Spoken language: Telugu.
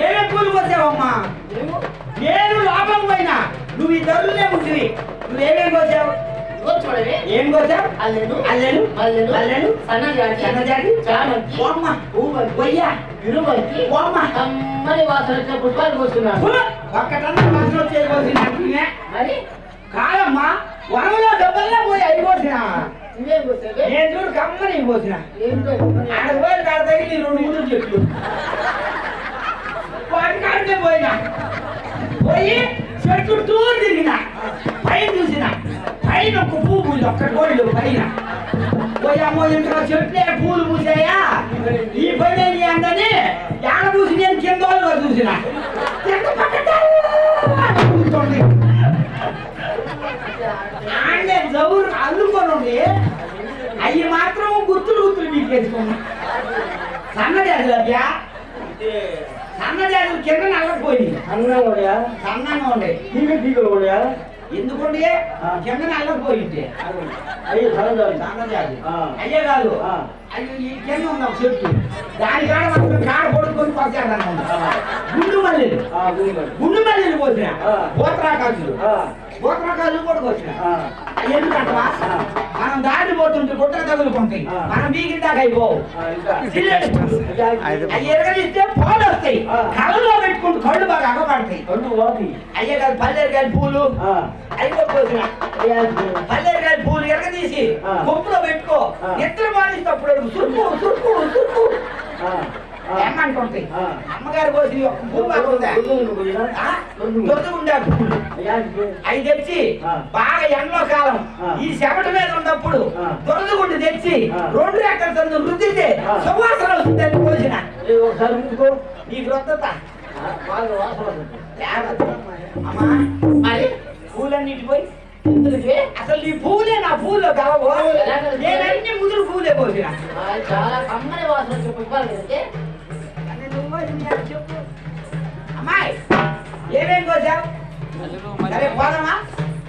ఏమేం పూలు కోసావమ్మా నేను లోపం పోయినా. నువ్వు ఈ ధరలే ఉంటుంది నువ్వేమేం కోసావు ఏం కోసావు అల్లెలు అల్లెలు మల్లెలు మల్లెలు సన్నజాతి సన్నజాతి చామంతి ఓమ్మ పూవంతి వయ్యా ఇరువంతి ఓమ్మ కమ్మని వాసన వచ్చే పుష్పాలు కోస్తున్నాను! ఒక్కటన్నా మనసులో చేయవలసిన మరి? కాదమ్మా వనంలో డబ్బల్లా పోయి నువ్వేం కోసావే నేను చూడు కమ్మని ఏంటో ఆడ పోయి కాడ తగిలి రెండు మూడు చెట్లు. పోయి చెట్లు టూర్ తిరిగిన పైన చూసిన. పైన ఒక పువ్వు పూజ ఒక్క కోళ్ళు పైన పోయామో ఇంట్లో చెట్లే పూలు పూసాయా? ఈ పని ఏంటి అందని యాడ పూసి నేను కింద వాళ్ళు చూసిన. కింద జవురు అల్లుకొని ఉండి అవి మాత్రం గుర్తులు గుర్తులు మీకు వేసుకున్నా సన్నజాజులు అవ్యా సన్నజాజులు కింద నల్లకపోయింది అన్నయ్య సన్నంగా ఉండే టీవీ టీవీ ఎందుకుండి కింద నల్లకపోయింది అయ్యి సన్నజాజు ఆ. అయ్యే కాదు. అయ్యో ఈ కింద ఉంది ఒక చెట్టు. దాని కాడ మాత్రం కాడ కొడుకొని పచ్చాడు అనుకుంటా గుండు మల్లెలు. గుండు మల్లెలు. పోసిన. గోత్రాకాశులు గోత్రాకాశులు కూడా పోసిన. ఎందుకంటవా. మనం దాడి పోతుంటే గుట్ట తగులుకుంటాయి. మనం బీగిన దాకా అయిపోవు ఎరగలిస్తే పాలు వస్తాయి. కళ్ళలో పెట్టుకుంటూ కళ్ళు బాగా అగపడతాయి. అయ్యే కాదు పల్లెరకాయ పూలు. అయిపోతున్నా పల్లెరకాయ పూలు ఎరగదీసి ఆ. కొప్పులో పెట్టుకో. నిద్ర సురుకు సురుకు ఏమంటుంటాయి ఆ. అమ్మగారు పోసి ఒక పువ్వు బాగుందా ఆ? దొడ్డు ఉండే పూలు అవి తెచ్చి. బాగా ఎండలో కాలం. ఈ చెమట మీద ఉన్నప్పుడు. దొరదగుండి తెచ్చి. రెండు రెక్కల సందు రుద్దితే. సువాసన వస్తుందని పోసిన నీకు. అమ్మా మరి పూలన్నిటి పోయి అసలు నీ పూలే నా పూలు కావు ఎలా కలిసి? నేనన్ని ముదురు పూలే పోసిన చాలా కమ్మని వాసన వచ్చే చెప్పు అమ్మాయి ఏమేం కోసావు సరే పోదామా